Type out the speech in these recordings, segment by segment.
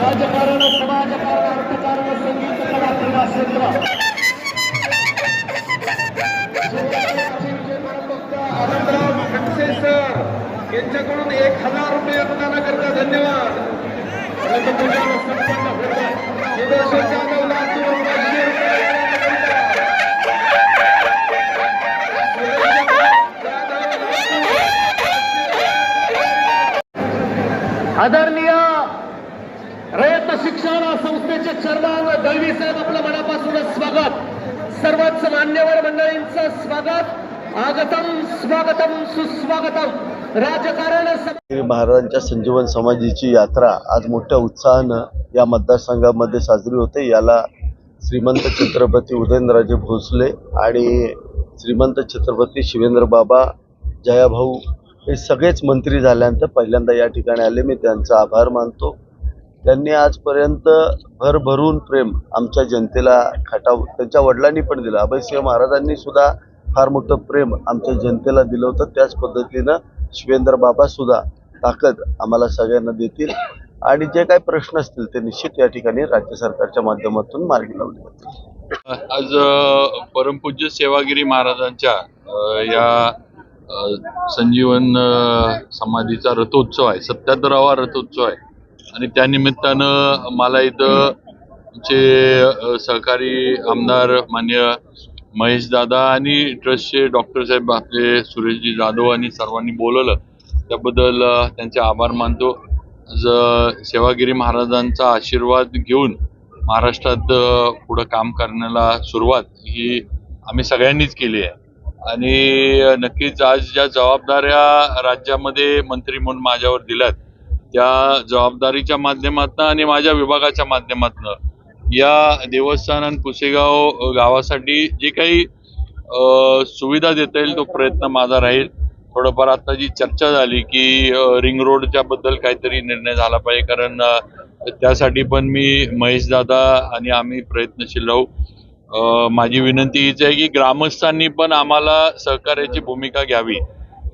राजकारण समाजकारण अर्थकारण संगीत कला क्रीडा क्षेत्र. आनंदराव खडसे सर यांच्याकडून एक हजार रुपये अनुदानाकरता धन्यवाद. सुदर्शन जाधव लातूर पाचशे रुपये आदरणीय शिक्षण संस्थेचे चेअरमन दळवी साहेब आपलं मनापासून स्वागत. सर्वच मान्यवर मंडळींचं स्वागत. आगतम स्वागतम सुस्वागतम. राजकारण श्री महाराजांच्या संजीवन समाधीची यात्रा आज मोठ्या उत्साहानं या मतदारसंघामध्ये साजरी होते. याला श्रीमंत छत्रपती उदयनराजे भोसले आणि श्रीमंत छत्रपती शिवेंद्र बाबा जयाभाऊ हे सगळेच मंत्री झाल्यानंतर पहिल्यांदा या ठिकाणी आले. मी त्यांचा आभार मानतो. त्यांनी आजपर्यंत भरभरून प्रेम आमच्या जनतेला खटाव त्यांच्या वडिलांनी पण दिलं. अभयसिंह महाराजांनी सुद्धा फार मोठं प्रेम आमच्या जनतेला दिलं होतं. त्याच पद्धतीनं शिवेंद्र बाबा सुद्धा ताकद आम्हाला सगळ्यांना देतील. आणि जे काही प्रश्न असतील ते निश्चित या ठिकाणी राज्य सरकारच्या माध्यमातून मार्गी लावले जातील. आज परमपूज्य सेवागिरी महाराजांच्या या संजीवन समाधीचा रथोत्सव आहे. सत्याहत्तरावा रथोत्सव आहे. आणि त्यानिमित्तानं मला इथं आमचे सहकारी आमदार मान्य महेशदादा आणि ट्रस्टचे डॉक्टर साहेब आपले सुरेशजी जाधव आणि सर्वांनी बोलवलं त्याबद्दल त्यांचे आभार मानतो. सेवागिरी महाराजांचा आशीर्वाद घेऊन महाराष्ट्रात पुढं काम करण्याला सुरुवात ही आम्ही सगळ्यांनीच केली आहे. आणि नक्कीच आज ज्या जबाबदाऱ्या राज्यामध्ये मंत्री म्हणून माझ्यावर दिल्यात त्या जबाबदारीच्या माध्यमातून आणि माझ्या विभागाच्या माध्यमातून या देवस्थान आणि पुसेगाव गावासाठी जे काही सुविधा देता येईल तो प्रयत्न माझा राहील. थोडंफार आता जी चर्चा झाली की रिंग रोडच्या बद्दल काहीतरी निर्णय झाला पाहिजे. कारण त्यासाठी पण मी महेश दादा आणि आम्ही प्रयत्नशील राहू. माझी विनंती हीच आहे की ग्रामस्थांनी पण आम्हाला सहकार्याची भूमिका घ्यावी.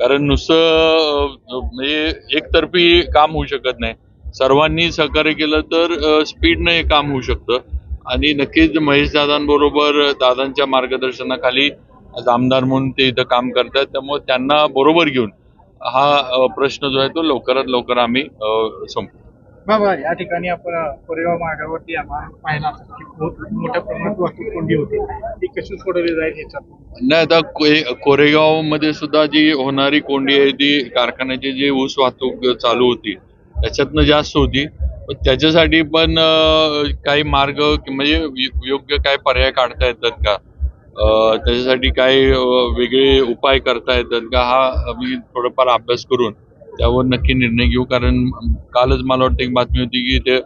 कारण नुसतं म्हणजे एकतर्फी काम होऊ शकत नाही. सर्वांनी सहकार्य केलं तर स्पीडनं हे काम होऊ शकतं. आणि नक्कीच महेश दादांबरोबर दादांच्या मार्गदर्शनाखाली आज आमदार म्हणून ते इथं काम करतात त्यामुळे त्यांना बरोबर घेऊन हा प्रश्न जो आहे तो लवकरात लवकर आम्ही संपू बाबा या ठिकाणी आपण कोरेगाव मार्गावरती आम्हाला पाहिला की खूप मोठ्या प्रमाणात वाहतूक कोंडी होती. ती कशी सोडवली जाईल याच्यात नाही आता कोरेगावमध्ये सुद्धा जी होणारी कोंडी आहे ती कारखान्याची जी ऊस वाहतूक चालू होती त्याच्यातनं जास्त होती. त्याच्यासाठी पण काही मार्ग म्हणजे योग्य काय पर्याय काढता येतात का? त्याच्यासाठी काही वेगळे उपाय करता येतात का? हा आम्ही थोडंफार अभ्यास करून त्यावर नक्की निर्णय घेऊ. कारण कालच मला वाटतं एक बातमी होती की ते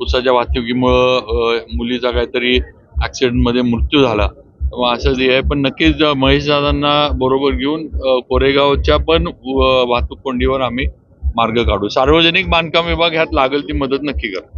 उसाच्या वाहतुकीमुळं मुलीचा काहीतरी ॲक्सिडेंटमध्ये मृत्यू झाला. असंच असं पण नक्कीच महेश दादांना बरोबर घेऊन कोरेगावच्या पण वाहतूक कोंडीवर आम्ही मार्ग काढू. सार्वजनिक बांधकाम विभाग ह्यात लागेल ती मदत नक्की करा.